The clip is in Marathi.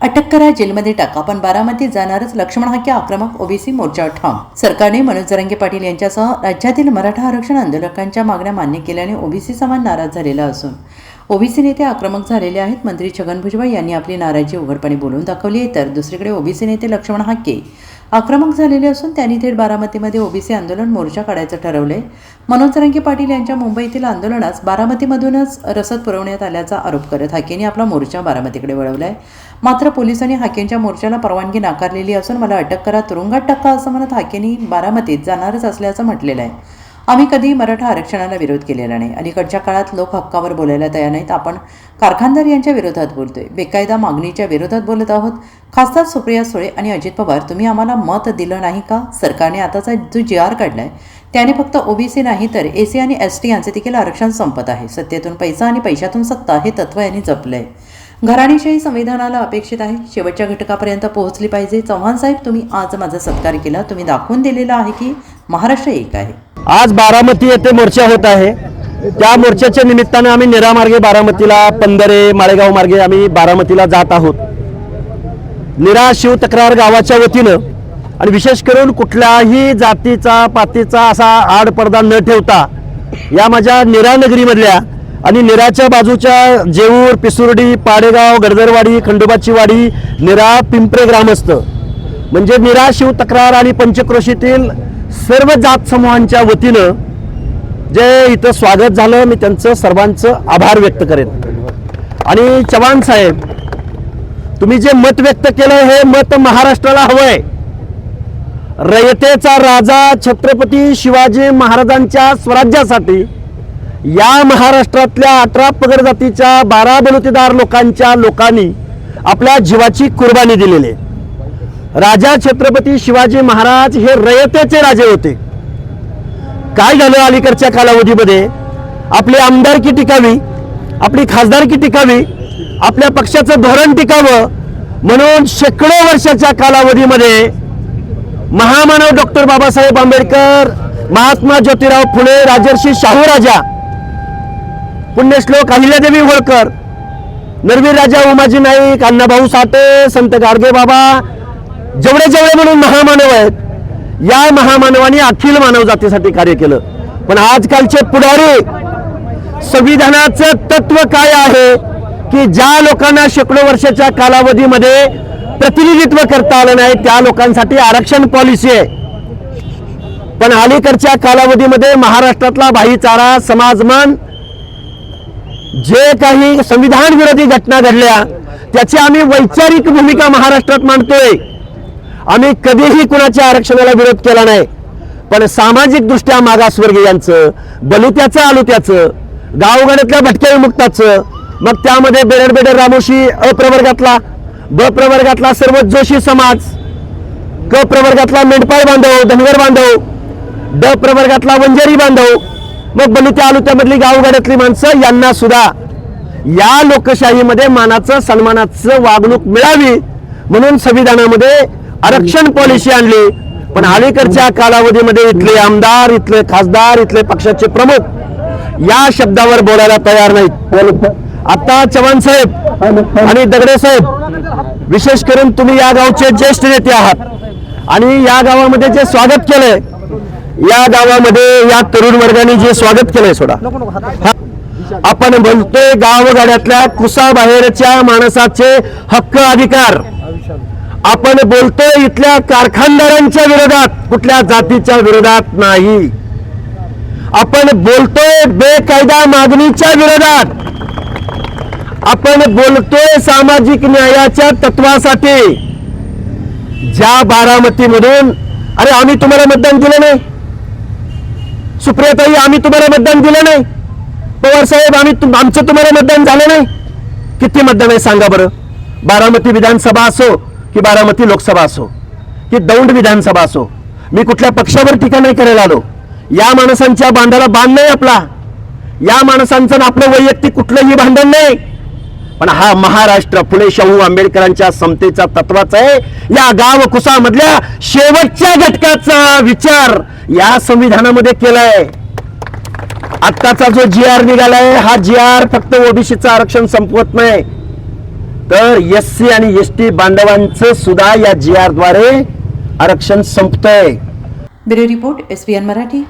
अटक करा जेलमध्ये टाका. पण बारामतीत जाणारच लक्ष्मण हाके आक्रमक ओबीसी मोर्चा ठाम. सरकारने मनोज जरंगे पाटील यांच्यासह राज्यातील मराठा आरक्षण आंदोलकांच्या मागण्या मान्य केल्याने ओबीसी समाज नाराज झालेला असून ओबीसी नेते आक्रमक झालेले आहेत. मंत्री छगन भुजबळ यांनी आपली नाराजी उघडपणे बोलून दाखवली आहे. तर दुसरीकडे ओबीसी नेते लक्ष्मण हाके आक्रमक झालेले असून त्यांनी थेट बारामतीमध्ये ओबीसी आंदोलन मोर्चा काढायचं ठरवलंय. मनोज जरांगे पाटील यांच्या मुंबईतील आंदोलनास बारामतीमधूनच रसद पुरवण्यात आल्याचा आरोप करत हाकेंनी आपला मोर्चा बारामतीकडे वळवलाय. मात्र पोलिसांनी हाकेंच्या मोर्चाला परवानगी नाकारलेली असून मला अटक करा तुरुंगात टाका असं म्हणत हाकेंनी बारामतीत जाणारच असल्याचं म्हटलेलं आहे. आम्ही कधी मराठा आरक्षणाला विरोध केलेला नाही. अलीकडच्या काळात लोक हक्कावर बोलायला तयार नाहीत. आपण कारखानदार यांच्या विरोधात बोलतोय. बेकायदा मागणीच्या विरोधात बोलत आहोत. खासदार सुप्रिया सुळे आणि अजित पवार तुम्ही आम्हाला मत दिलं नाही का? सरकारने आताचा जो जी आर काढलाय त्याने फक्त ओबीसी नाही तर एसी आणि एस टी यांचे देखील आरक्षण संपत आहे. सत्तेतून पैसा आणि पैशातून सत्ता हे तत्व यांनी जपलंय. घराणीशाही संविधानाला अपेक्षित आहे. शेवटच्या घटकापर्यंत पोहोचली पाहिजे. चव्हाण साहेब तुम्ही आज माझा सत्कार केला. तुम्ही दाखवून दिलेला आहे की महाराष्ट्र एक आहे. आज बारामती येथे मोर्चा होत आहे. त्या मोर्चाच्या निमित्तानं आम्ही निरामार्गे बारामतीला पंधरे माळेगाव मार्गे आम्ही बारामतीला जात आहोत. निरा शिव तक्रार गावाच्या वतीनं आणि विशेष करून कुठल्याही जातीचा पातीचा असा आड पडदा न ठेवता या माझ्या निरा नगरीमधल्या आणि निराच्या बाजूच्या जेऊर पिसुर्डी पाडेगाव गडदरवाडी खंडोबाची वाडी निरा पिंपरे ग्रामस्थ. म्हणजे निरा शिव तक्रार आणि पंचक्रोशीतील सर्व जात समूहांच्या वतीनं जे इथं स्वागत झालं मी त्यांचं सर्वांचं आभार व्यक्त करेन. आणि चव्हाण साहेब तुम्ही जे मत व्यक्त केलं हे मत महाराष्ट्राला हवंय. रयतेचा राजा छत्रपती शिवाजी महाराजांच्या स्वराज्यासाठी या महाराष्ट्रातल्या अठरा पगड जातीच्या बारा बलुतेदार लोकांच्या लोकांनी आपल्या जीवाची कुर्बानी दिलेली आहे. राजा छत्रपती शिवाजी महाराज हे रयतेचे राजे होते. काय झालं अलीकडच्या कालावधीमध्ये? आपली आमदारकी टिकावी आपली खासदारकी टिकावी आपल्या पक्षाचं धोरण टिकावं म्हणून शेकडो वर्षाच्या कालावधीमध्ये महामानव डॉक्टर बाबासाहेब आंबेडकर महात्मा ज्योतिराव फुले राजर्षी शाहू राजा पुण्यश्लोक अहिल्यादेवी होळकर नरवीर राजा उमाजी नाईक अण्णाभाऊ साठे संत गाडगे बाबा जेवढे जेवढे म्हणून महामानव आहेत या महामानवाने अखिल मानव जातीसाठी कार्य केलं. पण आजकालचे पुढारी संविधानाचं तत्व काय आहे की ज्या लोकांना शेकडो वर्षाच्या कालावधीमध्ये प्रतिनिधित्व करता आलं नाही त्या लोकांसाठी आरक्षण पॉलिसी आहे. पण अलीकडच्या कालावधीमध्ये महाराष्ट्रातला भाईचारा समाजमान जे काही संविधान विरोधी घटना घडल्या त्याची आम्ही वैचारिक भूमिका महाराष्ट्रात मांडतोय. आम्ही कधीही कुणाच्या आरक्षणाला विरोध केला नाही. पण सामाजिक दृष्ट्या मागासवर्गीयांचं बलुत्याचं आलुत्याचं गावगाड्यातल्या भटक्या विमुक्ताचं मग त्यामध्ये बेडर बेडर रामोशी अप्रवर्गातला ब प्रवर्गातला सर्व जोशी समाज क प्रवर्गातला मेंढपाळ बांधव धनगर बांधव ड प्रवर्गातला वंजारी बांधव मग बलुत्या आलुत्यामधली गावगाड्यातली माणसं यांना सुद्धा या लोकशाहीमध्ये मानाचं सन्मानाचं वागणूक मिळावी म्हणून संविधानामध्ये आरक्षण पॉलिसी आणली. पण अलीकडच्या कालावधीमध्ये इथले आमदार इथले खासदार इथले पक्षाचे प्रमुख या शब्दावर बोलायला तयार नाहीत. आता चव्हाण साहेब आणि दगडे साहेब विशेष करून तुम्ही या गावचे ज्येष्ठ नेते आहात. आणि या गावामध्ये जे स्वागत केलंय या गावामध्ये या तरुण वर्गाने जे स्वागत केलंय सोडा. आपण म्हणतोय गावगाड्यातल्या कुसाबाहेरच्या माणसाचे हक्क अधिकार. आपण बोलतोय इथल्या कारखानदारांच्या विरोधात कुठल्या जातीच्या विरोधात नाही. आपण बोलतोय बेकायदा मागणीच्या विरोधात. आपण बोलतोय सामाजिक न्यायाच्या तत्वासाठी. ज्या बारामतीमधून अरे आम्ही तुम्हाला मतदान दिलं नाही. सुप्रियाताई आम्ही तुम्हाला मतदान दिलं नाही. पवार साहेब आम्ही आमचं तुम्हाला मतदान झालं नाही. किती मतदान आहे सांगा बरं. बारामती विधानसभा असो की बारामती लोकसभा असो की दौंड विधानसभा असो मी कुठल्या पक्षावर टीका नाही करायला आलो. या माणसांच्या बांधाला बांध नाही आपला. या माणसांचं आपलं वैयक्तिक कुठलंही भांडण नाही. पण हा महाराष्ट्र फुले शाहू आंबेडकरांच्या समतेचा तत्वाचा आहे. या गाव कुसामधल्या शेवटच्या घटकाचा विचार या संविधानामध्ये केलाय. आत्ताचा जो जी आर निघालाय हा जी आर फक्त ओबीसीचं आरक्षण संपवत नाही. तर एस सी आणि एस टी बांधवांचं सुद्धा या जी आरद्वारे आरक्षण संपतंय. Bureau report S Marathi.